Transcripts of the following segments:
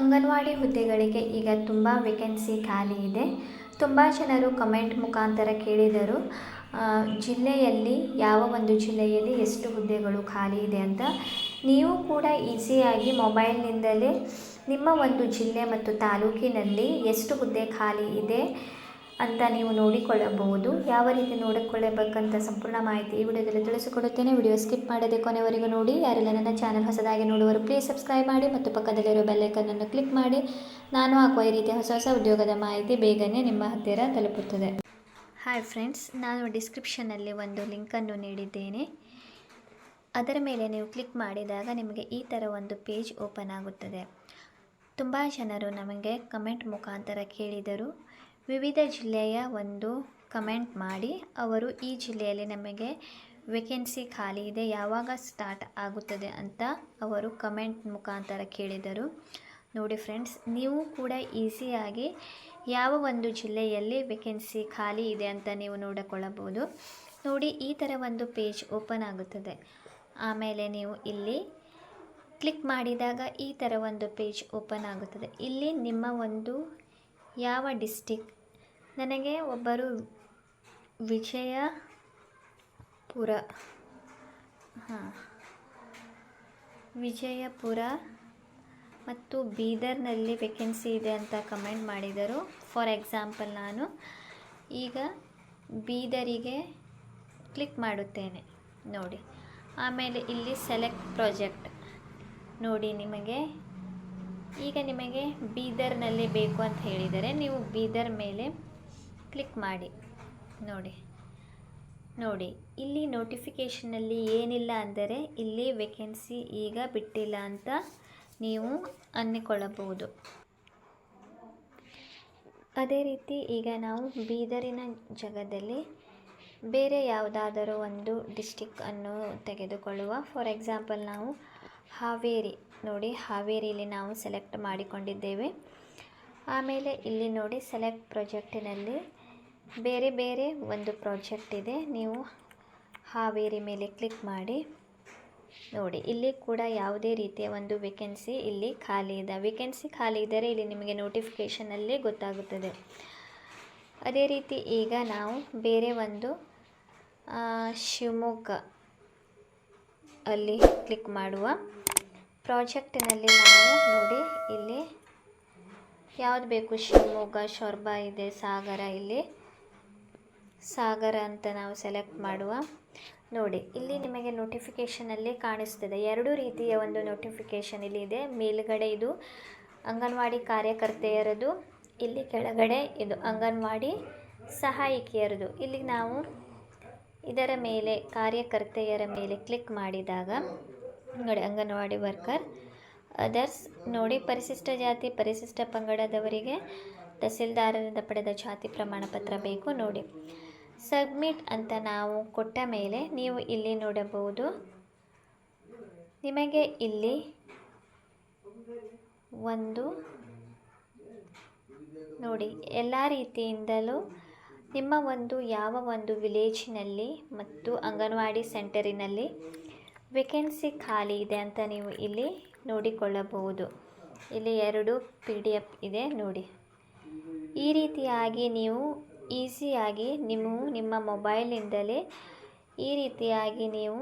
ಅಂಗನವಾಡಿ ಹುದ್ದೆಗಳಿಗೆ ಈಗ ತುಂಬ ವೇಕೆನ್ಸಿ ಖಾಲಿ ಇದೆ. ತುಂಬ ಜನರು ಕಮೆಂಟ್ ಮುಖಾಂತರ ಕೇಳಿದರು ಜಿಲ್ಲೆಯಲ್ಲಿ, ಯಾವ ಒಂದು ಜಿಲ್ಲೆಯಲ್ಲಿ ಎಷ್ಟು ಹುದ್ದೆಗಳು ಖಾಲಿ ಇದೆ ಅಂತ. ನೀವು ಕೂಡ ಈಸಿಯಾಗಿ ಮೊಬೈಲ್ನಿಂದಲೇ ನಿಮ್ಮ ಒಂದು ಜಿಲ್ಲೆ ಮತ್ತು ತಾಲೂಕಿನಲ್ಲಿ ಎಷ್ಟು ಹುದ್ದೆ ಖಾಲಿ ಇದೆ? ಅಂತ ನೀವು ನೋಡಿಕೊಳ್ಳಬಹುದು. ಯಾವ ರೀತಿ ನೋಡಿಕೊಳ್ಳಬೇಕಂತ ಸಂಪೂರ್ಣ ಮಾಹಿತಿ ಈ ವಿಡಿಯೋದಲ್ಲಿ ತಿಳಿಸಿಕೊಡುತ್ತೇನೆ. ವಿಡಿಯೋ ಸ್ಕಿಪ್ ಮಾಡದೆ ಕೊನೆವರೆಗೂ ನೋಡಿ. ಯಾರೆಲ್ಲ ನನ್ನ ಚಾನಲ್ ಹೊಸದಾಗಿ ನೋಡುವರು ಪ್ಲೀಸ್ ಸಬ್ಸ್ಕ್ರೈಬ್ ಮಾಡಿ ಮತ್ತು ಪಕ್ಕದಲ್ಲಿರೋ ಬೆಲ್ಲೈಕನ್ನನ್ನು ಕ್ಲಿಕ್ ಮಾಡಿ. ನಾನು ಹಾಕುವ ಈ ರೀತಿಯ ಹೊಸ ಹೊಸ ಉದ್ಯೋಗದ ಮಾಹಿತಿ ಬೇಗನೆ ನಿಮ್ಮ ಹತ್ತಿರ ತಲುಪುತ್ತದೆ. ಹಾಯ್ ಫ್ರೆಂಡ್ಸ್ ನಾನು ಡಿಸ್ಕ್ರಿಪ್ಷನಲ್ಲಿ ಒಂದು ಲಿಂಕನ್ನು ನೀಡಿದ್ದೇನೆ. ಅದರ ಮೇಲೆ ನೀವು ಕ್ಲಿಕ್ ಮಾಡಿದಾಗ ನಿಮಗೆ ಈ ಥರ ಒಂದು ಪೇಜ್ ಓಪನ್ ಆಗುತ್ತದೆ. ತುಂಬ ಜನರು ನಮಗೆ ಕಮೆಂಟ್ ಮುಖಾಂತರ ಕೇಳಿದರು. ವಿವಿಧ ಜಿಲ್ಲೆಯ ಒಂದು ಕಮೆಂಟ್ ಮಾಡಿ. ಅವರು, ಈ ಜಿಲ್ಲೆಯಲ್ಲಿ ನಮಗೆ ವೇಕೆನ್ಸಿ ಖಾಲಿ ಇದೆ, ಯಾವಾಗ ಸ್ಟಾರ್ಟ್ ಆಗುತ್ತದೆ ಅಂತ ಅವರು ಕಮೆಂಟ್ ಮುಖಾಂತರ ಕೇಳಿದರು. ನೋಡಿ ಫ್ರೆಂಡ್ಸ್ ನೀವು ಕೂಡ ಈಸಿಯಾಗಿ ಯಾವ ಒಂದು ಜಿಲ್ಲೆಯಲ್ಲಿ ವೇಕೆನ್ಸಿ ಖಾಲಿ ಇದೆ ಅಂತ ನೀವು ನೋಡಿಕೊಳ್ಳಬಹುದು. ನೋಡಿ, ಈ ಥರ ಒಂದು ಪೇಜ್ ಓಪನ್ ಆಗುತ್ತದೆ. ಆಮೇಲೆ ನೀವು ಇಲ್ಲಿ ಕ್ಲಿಕ್ ಮಾಡಿದಾಗ ಈ ಥರ ಒಂದು ಪೇಜ್ ಓಪನ್ ಆಗುತ್ತದೆ. ಇಲ್ಲಿ ನಿಮ್ಮ ಒಂದು ಯಾವ ಡಿಸ್ಟಿಕ್? ನನಗೆ ಒಬ್ಬರು ವಿಜಯಪುರ. ಹಾಂ. ವಿಜಯಪುರ ಮತ್ತು ಬೀದರ್ನಲ್ಲಿ ವೇಕೆನ್ಸಿ ಇದೆ ಅಂತ ಕಮೆಂಟ್ ಮಾಡಿದರು. ಫಾರ್ ಎಕ್ಸಾಂಪಲ್ ನಾನು ಈಗ ಬೀದರಿಗೆ ಕ್ಲಿಕ್ ಮಾಡುತ್ತೇನೆ. ನೋಡಿ. ಆಮೇಲೆ ಇಲ್ಲಿ ಸೆಲೆಕ್ಟ್ ಪ್ರಾಜೆಕ್ಟ್ ನೋಡಿ ನಿಮಗೆ ಈಗ ನಿಮಗೆ ಬೀದರ್ನಲ್ಲಿ ಬೇಕು ಅಂತ ಹೇಳಿದರೆ ನೀವು ಬೀದರ್ ಮೇಲೆ ಕ್ಲಿಕ್ ಮಾಡಿ. ನೋಡಿ ನೋಡಿ, ಇಲ್ಲಿ ನೋಟಿಫಿಕೇಷನಲ್ಲಿ ಏನಿಲ್ಲ ಅಂದರೆ ಇಲ್ಲಿ ವೇಕೆನ್ಸಿ ಈಗ ಬಿಟ್ಟಿಲ್ಲ ಅಂತ ನೀವು ಅನ್ನಿಕೊಳ್ಳಬಹುದು ಅದೇ ರೀತಿ ಈಗ ನಾವು ಬೀದರಿನ ಜಾಗದಲ್ಲಿ ಬೇರೆ ಯಾವುದಾದರೂ ಒಂದು ಡಿಸ್ಟಿಕ್ ಅನ್ನು ತೆಗೆದುಕೊಳ್ಳುವ ಫಾರ್ ಎಕ್ಸಾಂಪಲ್ ನಾವು ಹಾವೇರಿ, ನೋಡಿ ಹಾವೇರಿಯಲ್ಲಿ ನಾವು ಸೆಲೆಕ್ಟ್ ಮಾಡಿಕೊಂಡಿದ್ದೇವೆ. ಆಮೇಲೆ ಇಲ್ಲಿ ನೋಡಿ ಸೆಲೆಕ್ಟ್ ಪ್ರಾಜೆಕ್ಟಿನಲ್ಲಿ ಬೇರೆ ಬೇರೆ ಒಂದು ಪ್ರಾಜೆಕ್ಟ್ ಇದೆ. ನೀವು ಹಾವೇರಿ ಮೇಲೆ ಕ್ಲಿಕ್ ಮಾಡಿ. ನೋಡಿ ಇಲ್ಲಿ ಕೂಡ ಯಾವುದೇ ರೀತಿಯ ಒಂದು ವೇಕೆನ್ಸಿ ಇಲ್ಲಿ ಖಾಲಿ ಇದೆ. ವೇಕೆನ್ಸಿ ಖಾಲಿ ಇದ್ದರೆ ಇಲ್ಲಿ ನಿಮಗೆ ನೋಟಿಫಿಕೇಷನಲ್ಲಿ ಗೊತ್ತಾಗುತ್ತದೆ. ಅದೇ ರೀತಿ ಈಗ ನಾವು ಬೇರೆ ಒಂದು ಶಿವಮೊಗ್ಗ ಅಲ್ಲಿ ಕ್ಲಿಕ್ ಮಾಡುವ ಪ್ರಾಜೆಕ್ಟಿನಲ್ಲಿ ನಾವು ನೋಡಿ ಇಲ್ಲಿ ಯಾವುದು ಬೇಕು? ಶಿವಮೊಗ್ಗ, ಶೊರ್ಬ ಇದೆ, ಸಾಗರ ಇಲ್ಲಿ. ಸಾಗರ ಅಂತ ನಾವು ಸೆಲೆಕ್ಟ್ ಮಾಡುವ. ನೋಡಿ, ಇಲ್ಲಿ ನಿಮಗೆ ನೋಟಿಫಿಕೇಷನಲ್ಲಿ ಕಾಣಿಸ್ತದೆ. ಎರಡು ರೀತಿಯ ಒಂದು ನೋಟಿಫಿಕೇಷನ್ ಇಲ್ಲಿ ಇದೆ. ಮೇಲುಗಡೆ ಇದು ಅಂಗನವಾಡಿ ಕಾರ್ಯಕರ್ತೆಯರದು, ಇಲ್ಲಿ ಕೆಳಗಡೆ ಇದು ಅಂಗನವಾಡಿ ಸಹಾಯಕಿಯರದು. ಇಲ್ಲಿ ನಾವು ಇದರ ಮೇಲೆ ಕಾರ್ಯಕರ್ತೆಯರ ಮೇಲೆ ಕ್ಲಿಕ್ ಮಾಡಿದಾಗ, ನೋಡಿ, ಅಂಗನವಾಡಿ ವರ್ಕರ್, ಅದರ್ಸ್, ನೋಡಿ, ಪರಿಶಿಷ್ಟ ಜಾತಿ, ಪರಿಶಿಷ್ಟ ಪಂಗಡದವರಿಗೆ ತಹಸೀಲ್ದಾರರಿಂದ ಪಡೆದ ಜಾತಿ ಪ್ರಮಾಣ ಪತ್ರ ಬೇಕು, ನೋಡಿ. ಸಬ್ಮಿಟ್ ಅಂತ ನಾವು ಕೊಟ್ಟ ಮೇಲೆ ನೀವು ಇಲ್ಲಿ ನೋಡಬಹುದು. ನಿಮಗೆ ಇಲ್ಲಿ ಒಂದು, ನೋಡಿ, ಎಲ್ಲ ರೀತಿಯಿಂದಲೂ ನಿಮ್ಮ ಒಂದು, ಯಾವ ಒಂದು ವಿಲೇಜಿನಲ್ಲಿ ಮತ್ತು ಅಂಗನವಾಡಿ ಸೆಂಟರಿನಲ್ಲಿ ವೇಕೆನ್ಸಿ ಖಾಲಿ ಇದೆ ಅಂತ ನೀವು ಇಲ್ಲಿ ನೋಡಿಕೊಳ್ಳಬಹುದು. ಇಲ್ಲಿ ಎರಡು ಪಿ ಡಿ ಎಫ್ ಇದೆ, ನೋಡಿ. ಈ ರೀತಿಯಾಗಿ ನೀವು ಈಸಿಯಾಗಿ ನಿಮ್ಮ ನಿಮ್ಮ ಮೊಬೈಲಿಂದಲೇ ಈ ರೀತಿಯಾಗಿ ನೀವು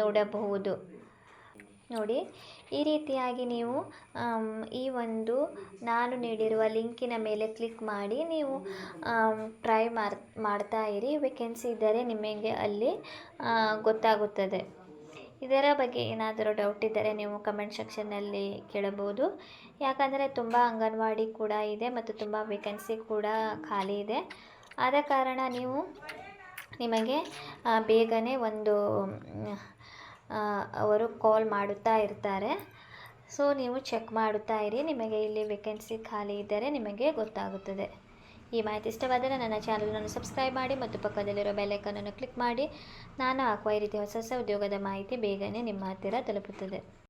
ನೋಡಬಹುದು. ನೋಡಿ, ಈ ರೀತಿಯಾಗಿ ನೀವು ಈ ಒಂದು ನಾನು ನೀಡಿರುವ ಲಿಂಕಿನ ಮೇಲೆ ಕ್ಲಿಕ್ ಮಾಡಿ, ನೀವು ಟ್ರೈ ಮಾಡ್ತಾ ಇರಿ. ವೇಕೆನ್ಸಿ ಇದ್ದರೆ ನಿಮಗೆ ಅಲ್ಲಿ ಗೊತ್ತಾಗುತ್ತದೆ. ಇದರ ಬಗ್ಗೆ ಏನಾದರೂ ಡೌಟ್ ಇದ್ದರೆ ನೀವು ಕಮೆಂಟ್ ಸೆಕ್ಷನ್ನಲ್ಲಿ ಕೇಳಬಹುದು. ಯಾಕಂದರೆ ತುಂಬ ಅಂಗನವಾಡಿ ಕೂಡ ಇದೆ ಮತ್ತು ತುಂಬ ವೇಕೆನ್ಸಿ ಕೂಡ ಖಾಲಿ ಇದೆ. ಆದ ಕಾರಣ ನೀವು, ನಿಮಗೆ ಬೇಗನೆ ಒಂದು ಅವರು ಕಾಲ್ ಮಾಡುತ್ತಾ ಇರ್ತಾರೆ. ಸೊ ನೀವು ಚೆಕ್ ಮಾಡುತ್ತಾ ಇರಿ. ನಿಮಗೆ ಇಲ್ಲಿ ವೇಕೆನ್ಸಿ ಖಾಲಿ ಇದ್ದರೆ ನಿಮಗೆ ಗೊತ್ತಾಗುತ್ತದೆ. ಈ ಮಾಹಿತಿ ಇಷ್ಟವಾದರೆ ನನ್ನ ಚಾನಲನ್ನು ಸಬ್ಸ್ಕ್ರೈಬ್ ಮಾಡಿ ಮತ್ತು ಪಕ್ಕದಲ್ಲಿರೋ ಬೆಲ್ಲೈಕನನ್ನು ಕ್ಲಿಕ್ ಮಾಡಿ. ನಾನು ಹಾಕುವ ಈ ರೀತಿ ಹೊಸ ಹೊಸ ಉದ್ಯೋಗದ ಮಾಹಿತಿ ಬೇಗನೆ ನಿಮ್ಮ ಹತ್ತಿರ ತಲುಪುತ್ತದೆ.